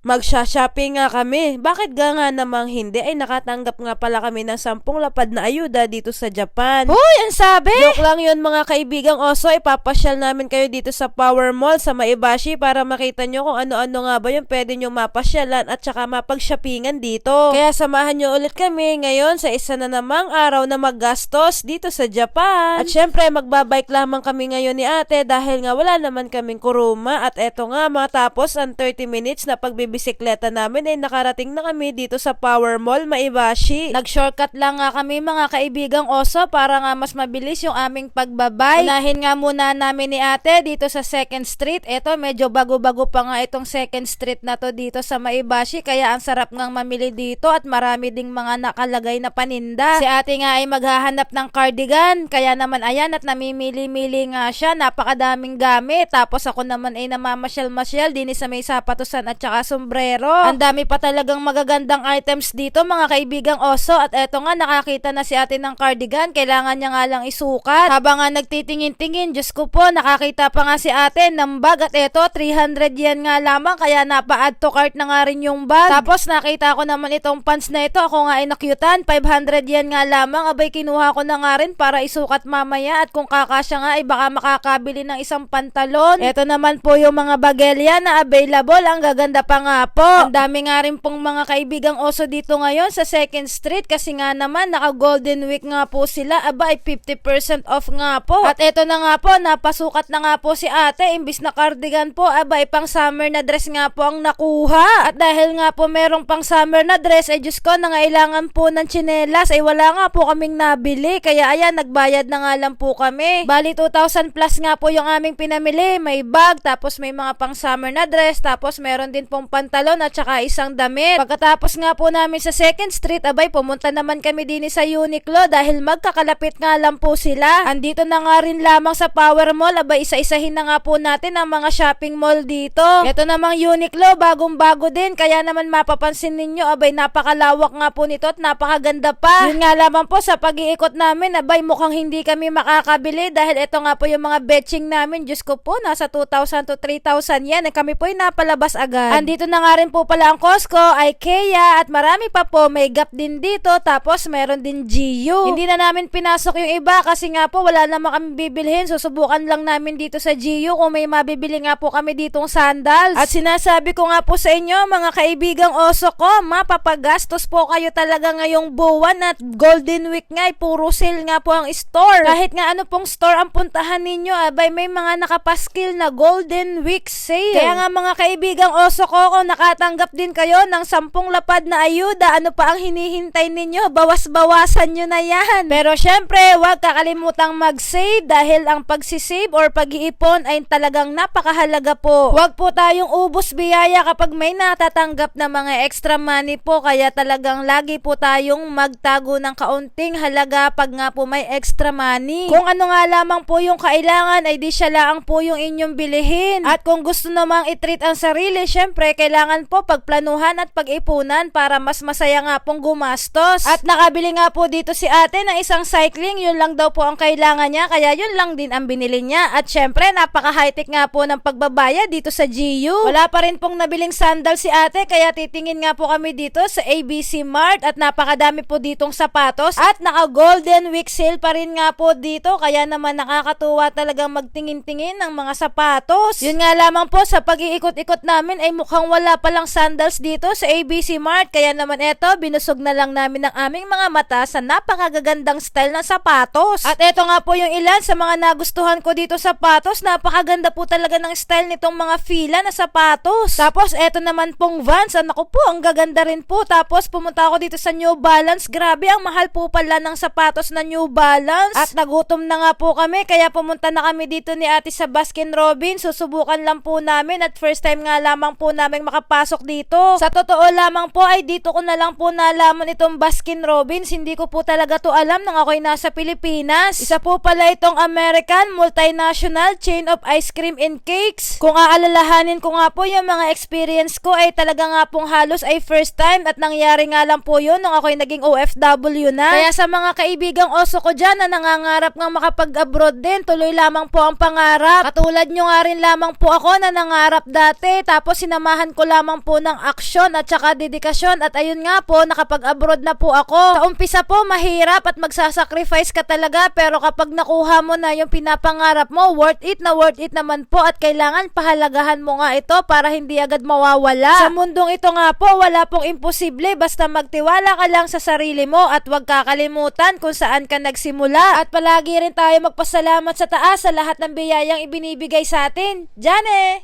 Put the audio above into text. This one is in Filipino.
Magsha-shopping nga kami. Bakit ga nga namang hindi? Ay nakatanggap nga pala kami ng sampung lapad na ayuda dito sa Japan. Hoy, ang sabi! Joke lang yun mga kaibigang oso. Ipapasyal namin kayo dito sa Power Mall sa Maibashi para makita nyo kung ano-ano nga ba yung pwede nyo mapasyalan at saka mapag-shoppingan dito. Kaya samahan nyo ulit kami ngayon sa isa na namang araw na maggastos dito sa Japan. At syempre magbabike lamang kami ngayon ni ate dahil nga wala naman kaming kuruma at eto nga matapos ang 30 minutes na pagbibisikleta namin ay nakarating na kami dito sa Power Mall Maibashi. Nag-shortcut lang nga kami mga kaibigang oso para nga mas mabilis yung aming pagbabay. Unahin nga muna namin ni ate dito sa 2nd Street. Ito, medyo bago-bago pa nga itong 2nd Street na to dito sa Maibashi. Kaya ang sarap ngang mamili dito at marami ding mga nakalagay na paninda. Si ate nga ay maghahanap ng cardigan. Kaya naman ayan at namimili-mili nga siya. Napakadaming gamit. Tapos ako naman ay namamasyal-masyal din sa may sapatusan at saka sombrero. Ang dami pa talagang magagandang items dito mga kaibigang oso. At eto nga nakakita na si ate ng cardigan. Kailangan niya nga lang isukat. Habang nga nagtitingin-tingin, Diyos ko po, nakakita pa nga si ate ng bag. At eto, 300 yen nga lamang. Kaya napa-add to cart na nga rin yung bag. Tapos nakita ko naman itong pants na ito. Ako nga ay nakyutan. 500 yen nga lamang. Abay, kinuha ko na nga rin para isukat mamaya. At kung kakasya nga ay baka makakabili ng isang pantalon. Ito naman po yung mga bagelya na available. Ang gaganda pa nga po. Ang dami nga rin pong mga kaibigang oso dito ngayon sa 2nd Street. Kasi nga naman, naka Golden Week nga po sila. Aba, ay 50% off nga po. At ito na nga po, napasukat na nga po si ate. Imbis na cardigan po, aba, pang summer na dress nga po ang nakuha. At dahil nga po merong pang summer na dress, ay Diyos ko, nangailangan po ng chinelas. Ay wala nga po kaming nabili. Kaya ayan, nagbayad na nga lang po kami. Bali, 2,000 plus nga po yung aming pinamili. May bag, tapos may mga pang summer na dress, tapos meron din pong pantalon at saka isang damit. Pagkatapos nga po namin sa 2nd Street, abay, pumunta naman kami din sa Uniqlo dahil magkakalapit nga lang po sila. Andito na nga rin lamang sa Power Mall, abay, isa-isahin na nga po natin ang mga shopping mall dito. Ito namang Uniqlo, bagong-bago din, kaya naman mapapansin ninyo, abay, napakalawak nga po nito at napakaganda pa. Yun nga lamang po sa pag-iikot namin, abay, mukhang hindi kami makakabili dahil ito nga po yung mga betching namin. Diyos ko po, nasa 2,000 to 3,000 yan. Eh, kami po ay napalabas agad. Andito na nga rin po pala ang Costco, IKEA, at marami pa po. May Gap din dito, tapos meron din GU. Hindi na namin pinasok yung iba kasi nga po wala naman kami bibilhin. Susubukan lang namin dito sa GU kung may mabibili nga po kami ditong sandals. At sinasabi ko nga po sa inyo, mga kaibigang oso ko, mapapagastos po kayo talaga ngayong buwan at Golden Week nga, ay puro sale nga po ang store. Kahit nga ano pong store ang puntahan ninyo, abay may mga nakapaskil na Golden Week sale. Kaya nga mga kaibigang oso ko, nakatanggap din kayo ng sampung lapad na ayuda, ano pa ang hinihintay ninyo? Bawas-bawasan nyo na yan. Pero syempre, huwag kakalimutang mag-save dahil ang pagsisave or pag-iipon ay talagang napakahalaga po. Huwag po tayong ubos biyaya kapag may natatanggap na mga extra money po, kaya talagang lagi po tayong magtago ng kaunting halaga pag nga po may extra money. Kung ano nga lamang po yung kailangan ay di siya lang po yung inyong bilihin. At kung gusto namang itreat ang sarili, syempre kailangan po pagplanuhan at pag-ipunan para mas masaya nga pong gumastos. At nakabili nga po dito si ate ng isang cycling, yun lang daw po ang kailangan niya, kaya yun lang din ang binili niya. At syempre napaka high-tech nga po ng pagbabayad dito sa GU. Wala pa rin pong nabiling sandal si ate, kaya titingin nga po kami dito sa ABC Mart at napakadami po ditong sapatos at naka Golden Week sale pa rin nga po dito kaya naman nakakatuwa talagang magtingin-tingin ng mga sapatos. Yun nga lamang po sa pag-iikot-ikot namin ay mukhang wala palang sandals dito sa ABC Mart kaya naman eto binusog na lang namin ang aming mga mata sa napakagagandang style ng sapatos. At eto nga po yung ilan sa mga nagustuhan ko dito sa sapatos. Napakaganda po talaga ng style nitong mga fila na sapatos. Tapos eto naman pong Vans. Ano ko po, ang gaganda rin po. Tapos pumunta ako dito sa New Balance. Grabe, ang mahal po pala ng sapatos na New Balance. At nagutom na nga po kami kaya pumunta na kami dito ni ate sa Baskin Robbins. Susubukan lang po namin at first time nga lamang po namin makapasok dito. Sa totoo lamang po ay dito ko na lang po nalaman itong Baskin Robbins. Hindi ko po talaga to alam nang ako'y nasa Pilipinas. Isa po pala itong American multinational chain of ice cream and cakes. Kung aalalahanin ko nga po yung mga experience ko ay talaga nga pong halos ay first time at nangyari nga lang po yun nung ako'y naging OFW na. Kaya sa mga kaibigang oso ko dyan na nangangarap nga makapag-abroad din, tuloy lamang po ang pangarap. Katulad nyo nga rin lamang po ako na nangarap dati tapos sinamahan kailangan ko lamang po ng aksyon at saka dedikasyon at ayun nga po, nakapag-abroad na po ako. Sa umpisa po, mahirap at magsasacrifice ka talaga pero kapag nakuha mo na yung pinapangarap mo, worth it na worth it naman po at kailangan pahalagahan mo nga ito para hindi agad mawawala. Sa mundong ito nga po, wala pong imposible basta magtiwala ka lang sa sarili mo at huwag kakalimutan kung saan ka nagsimula at palagi rin tayo magpasalamat sa taas sa lahat ng biyayang ibinibigay sa atin. Diyan eh!